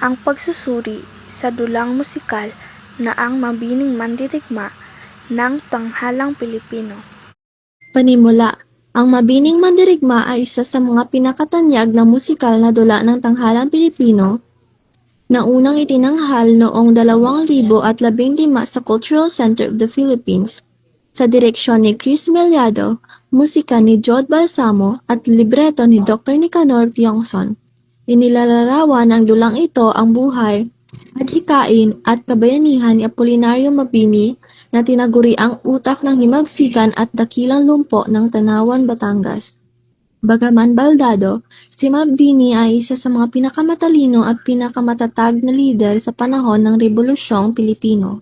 ang pagsusuri sa dulang musikal na ang Mabining Mandirigma ng Tanghalang Pilipino. Panimula, ang Mabining Mandirigma ay isa sa mga pinakatanyag na musikal na dula ng tanghalang Pilipino na unang itinanghal noong 2015 sa Cultural Center of the Philippines sa direksyon ni Chris Meliado, musika ni Jod Balsamo at libreto ni Dr. Nicanor Tiongson. Inilalarawan ng dulang ito ang buhay, adhikain at kabayanihan ni Apolinario Mabini na tinaguri ang utak ng himagsikan at dakilang lumpo ng Tanawan, Batangas. Bagaman baldado, si Mabini ay isa sa mga pinakamatalino at pinakamatatag na lider sa panahon ng Rebolusyong Pilipino.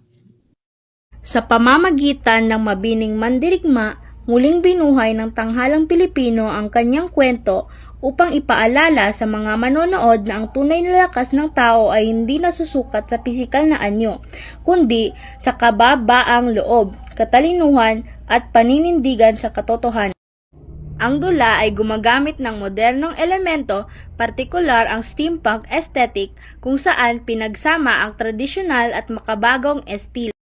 Sa pamamagitan ng mabining mandirigma, muling binuhay ng tanghalang Pilipino ang kanyang kwento upang ipaalala sa mga manonood na ang tunay na lakas ng tao ay hindi nasusukat sa pisikal na anyo, kundi sa kababaang loob, katalinuhan at paninindigan sa katotohanan. Ang dula ay gumagamit ng modernong elemento, partikular ang steampunk aesthetic kung saan pinagsama ang tradisyonal at makabagong estilo.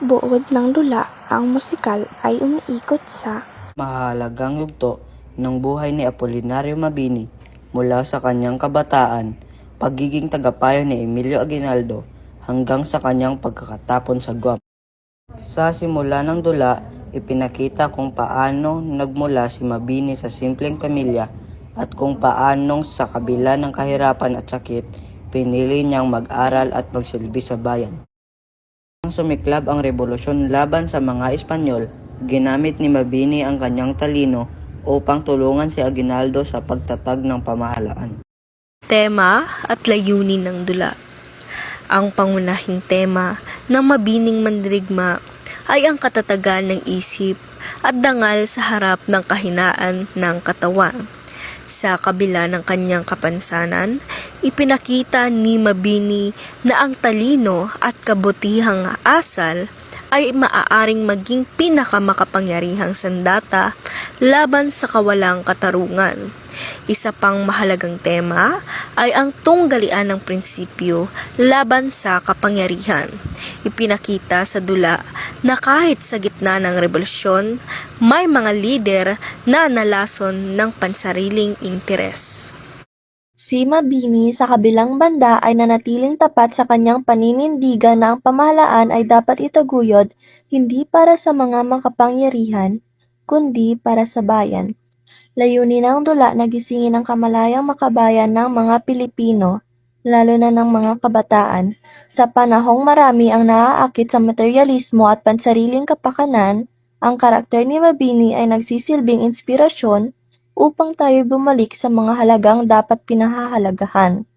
Buod ng dula, ang musikal ay umiikot sa mahalagang yugto ng buhay ni Apolinario Mabini mula sa kanyang kabataan, pagiging tagapayo ni Emilio Aguinaldo hanggang sa kanyang pagkakatapon sa Guam. Sa simula ng dula, ipinakita kung paano nagmula si Mabini sa simpleng pamilya at kung paanong sa kabila ng kahirapan at sakit, pinili niyang mag-aral at magsilbi sa bayan. Nang sumiklab ang revolusyon laban sa mga Espanyol, ginamit ni Mabini ang kanyang talino upang tulungan si Aguinaldo sa pagtatag ng pamahalaan. Tema at layunin ng dula. Ang pangunahing tema ng mabining mandirigma ay ang katatagan ng isip at dangal sa harap ng kahinaan ng katawan. Sa kabila ng kanyang kapansanan, ipinakita ni Mabini na ang talino at kabutihang asal ay maaaring maging pinakamakapangyarihang sandata laban sa kawalang katarungan. Isa pang mahalagang tema ay ang tunggalian ng prinsipyo laban sa kapangyarihan. Ipinakita sa dula na kahit sa gitna ng revolusyon, may mga lider na nalason ng pansariling interes. Si Mabini sa kabilang banda ay nanatiling tapat sa kanyang paninindigan na ang pamahalaan ay dapat itaguyod hindi para sa mga makapangyarihan, kundi para sa bayan. Layunin ng dula na gisingin ang kamalayang makabayan ng mga Pilipino, lalo na ng mga kabataan, sa panahong marami ang naaakit sa materialismo at pansariling kapakanan, ang karakter ni Mabini ay nagsisilbing inspirasyon upang tayo bumalik sa mga halagang dapat pinahahalagahan.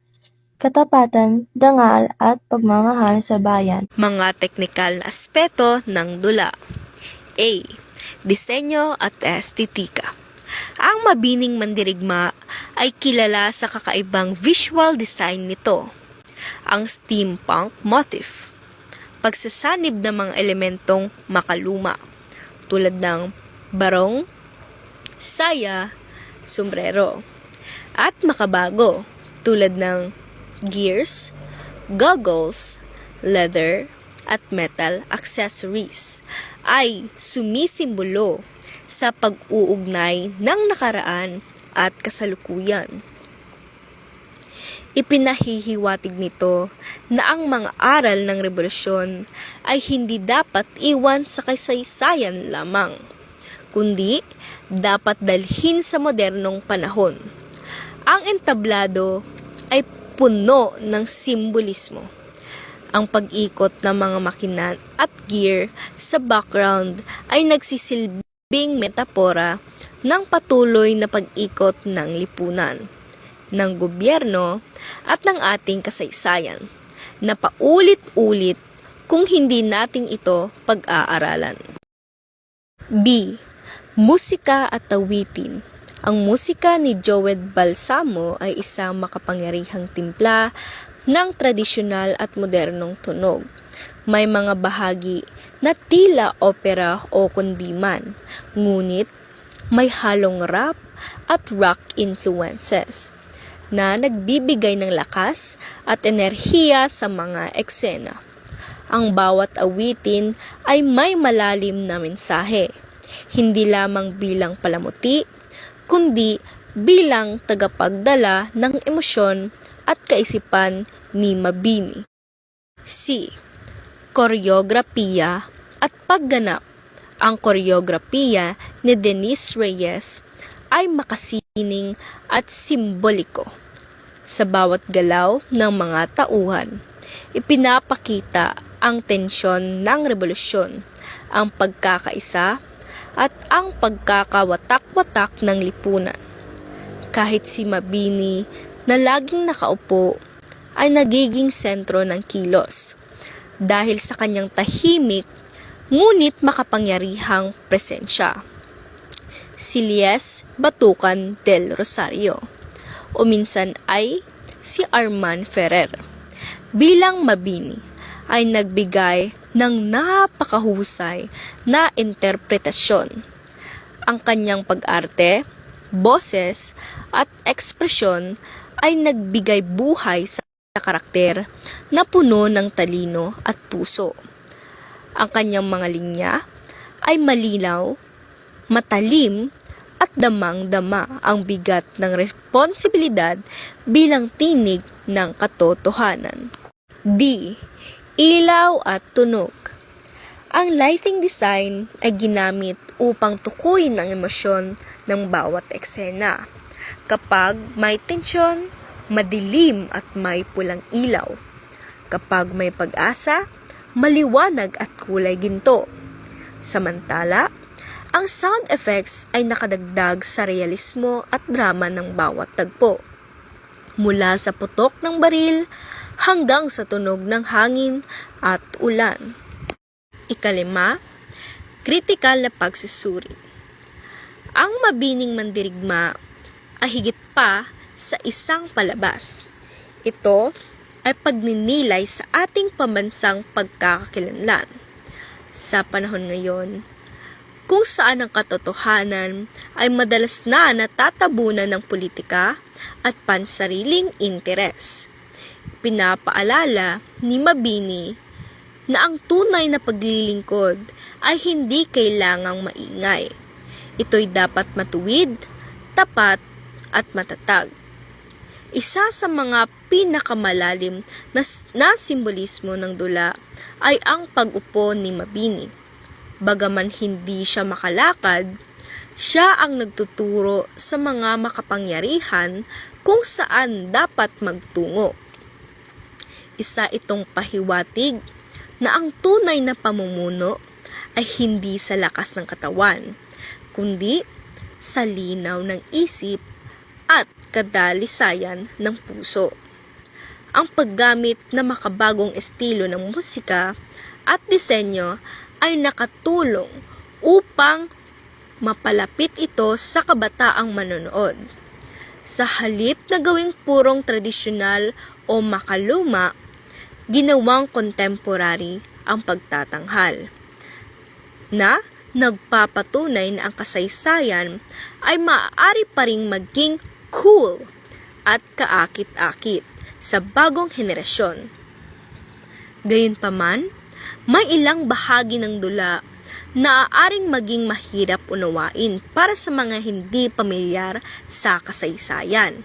Katapatan, dangal at pagmamahal sa bayan. Mga teknikal na aspeto ng dula. A. Disenyo at estetika. Ang mabining mandirigma ay kilala sa kakaibang visual design nito. Ang steampunk motif. Pagsasanib ng mga elementong makaluma tulad ng barong, saya, sombrero, at makabago tulad ng gears, goggles, leather, at metal accessories ay sumisimbolo sa pag-uugnay ng nakaraan at kasalukuyan. Ipinahihiwatig nito na ang mga aral ng revolusyon ay hindi dapat iwan sa kasaysayan lamang, kundi dapat dalhin sa modernong panahon. Ang entablado ay puno ng simbolismo. Ang pag-ikot ng mga makinan at gear sa background ay nagsisilbing metapora ng patuloy na pag-ikot ng lipunan, ng gobyerno at ng ating kasaysayan na paulit-ulit kung hindi natin ito pag-aaralan. B. Musika at awitin. Ang musika ni Joed Balsamo ay isang makapangyarihang timpla ng tradisyonal at modernong tunog. May mga bahagi na tila opera o kundiman, ngunit may halong rap at rock influences. Na nagbibigay ng lakas at enerhiya sa mga eksena. Ang bawat awitin ay may malalim na mensahe, hindi lamang bilang palamuti, kundi bilang tagapagdala ng emosyon at kaisipan ni Mabini. C. Koreografiya at pagganap. Ang koreografiya ni Denise Reyes ay makasining at simboliko. Sa bawat galaw ng mga tauhan, ipinapakita ang tensyon ng revolusyon, ang pagkakaisa at ang pagkakawatak-watak ng lipunan. Kahit si Mabini na laging nakaupo ay nagiging sentro ng kilos dahil sa kanyang tahimik ngunit makapangyarihang presensya. Si Lies Batukan del Rosario o minsan ay si Arman Ferrer. Bilang Mabini ay nagbigay ng napakahusay na interpretasyon. Ang kanyang pag-arte, boses at ekspresyon ay nagbigay buhay sa karakter na puno ng talino at puso. Ang kanyang mga linya ay malinaw, matalim at damang-dama ang bigat ng responsibilidad bilang tinig ng katotohanan. D. Ilaw at tunog. Ang lighting design ay ginamit upang tukuyin ang emosyon ng bawat eksena. Kapag may tensyon, madilim at may pulang ilaw. Kapag may pag-asa, maliwanag at kulay ginto. Samantala, ang sound effects ay nakadagdag sa realismo at drama ng bawat tagpo. Mula sa putok ng baril hanggang sa tunog ng hangin at ulan. Ikalima, kritikal na pagsusuri. Ang mabining mandirigma ay higit pa sa isang palabas. Ito ay pagninilay sa ating pambansang pagkakakilanlan. Sa panahon ngayon, kung saan ang katotohanan ay madalas na natatabunan ng politika at pansariling interes. Pinapaalala ni Mabini na ang tunay na paglilingkod ay hindi kailangang maingay. Ito'y dapat matuwid, tapat, at matatag. Isa sa mga pinakamalalim na, na simbolismo ng dula ay ang pag-upo ni Mabini. Bagaman hindi siya makalakad, siya ang nagtuturo sa mga makapangyarihan kung saan dapat magtungo. Isa itong pahiwatig na ang tunay na pamumuno ay hindi sa lakas ng katawan, kundi sa linaw ng isip at kadalisayan ng puso. Ang paggamit ng makabagong estilo ng musika at disenyo ay nakatulong upang mapalapit ito sa kabataang manonood. Sa halip na gawing purong tradisyonal o makaluma, ginawang contemporary ang pagtatanghal na nagpapatunay na ang kasaysayan ay maaari pa ring maging cool at kaakit-akit sa bagong henerasyon. Gayunpaman, may ilang bahagi ng dula na aaring maging mahirap unawain para sa mga hindi pamilyar sa kasaysayan.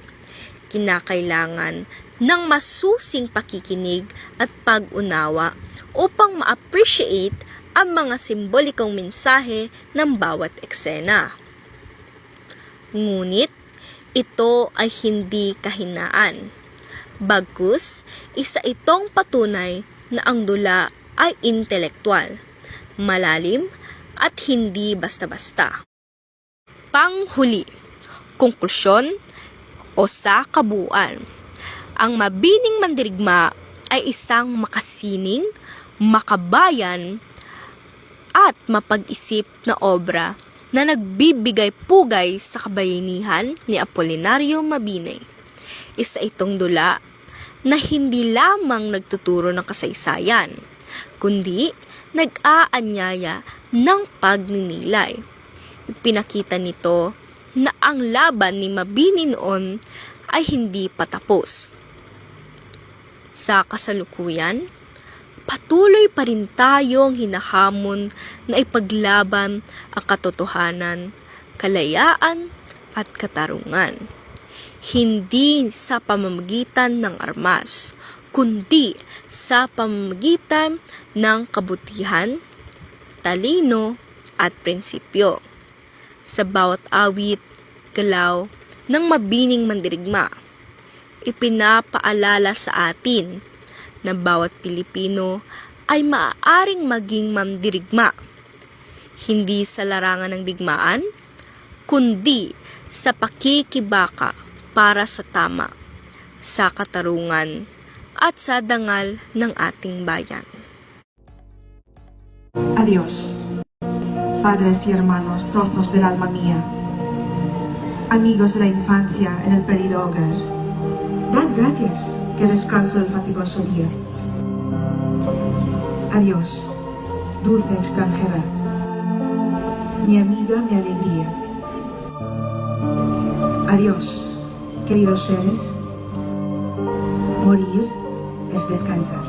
Kinakailangan ng masusing pakikinig at pag-unawa upang ma-appreciate ang mga simbolikong mensahe ng bawat eksena. Ngunit, ito ay hindi kahinaan. Bagkus, isa itong patunay na ang dula ay intelektual, malalim at hindi basta-basta. Panghuli, konklusyon o sa kabuuan. Ang mabining mandirigma ay isang makasining, makabayan, at mapag-isip na obra na nagbibigay pugay sa kabayanihan ni Apolinario Mabini. Isa itong dula na hindi lamang nagtuturo ng kasaysayan, kundi nag-aanyaya ng pagninilay. Ipinakita nito na ang laban ni Mabini noon ay hindi patapos. Sa kasalukuyan, patuloy pa rin tayong hinahamon na ipaglaban ang katotohanan, kalayaan at katarungan. Hindi sa pamamagitan ng armas, kundi sa pamamagitan ng kabutihan, talino at prinsipyo. Sa bawat awit, galaw ng mabining mandirigma, ipinapaalala sa atin na bawat Pilipino ay maaaring maging mandirigma, hindi sa larangan ng digmaan, kundi sa pakikibaka para sa tama, sa katarungan, at sa dangal ng ating bayan. Adiós, padres y hermanos, trozos del alma mía, amigos de la infancia en el perdido hogar. Dad gracias que descanso el fatigoso día. Adiós, dulce extranjera, mi amiga, mi alegría. Adiós, queridos seres. Morir es descansar.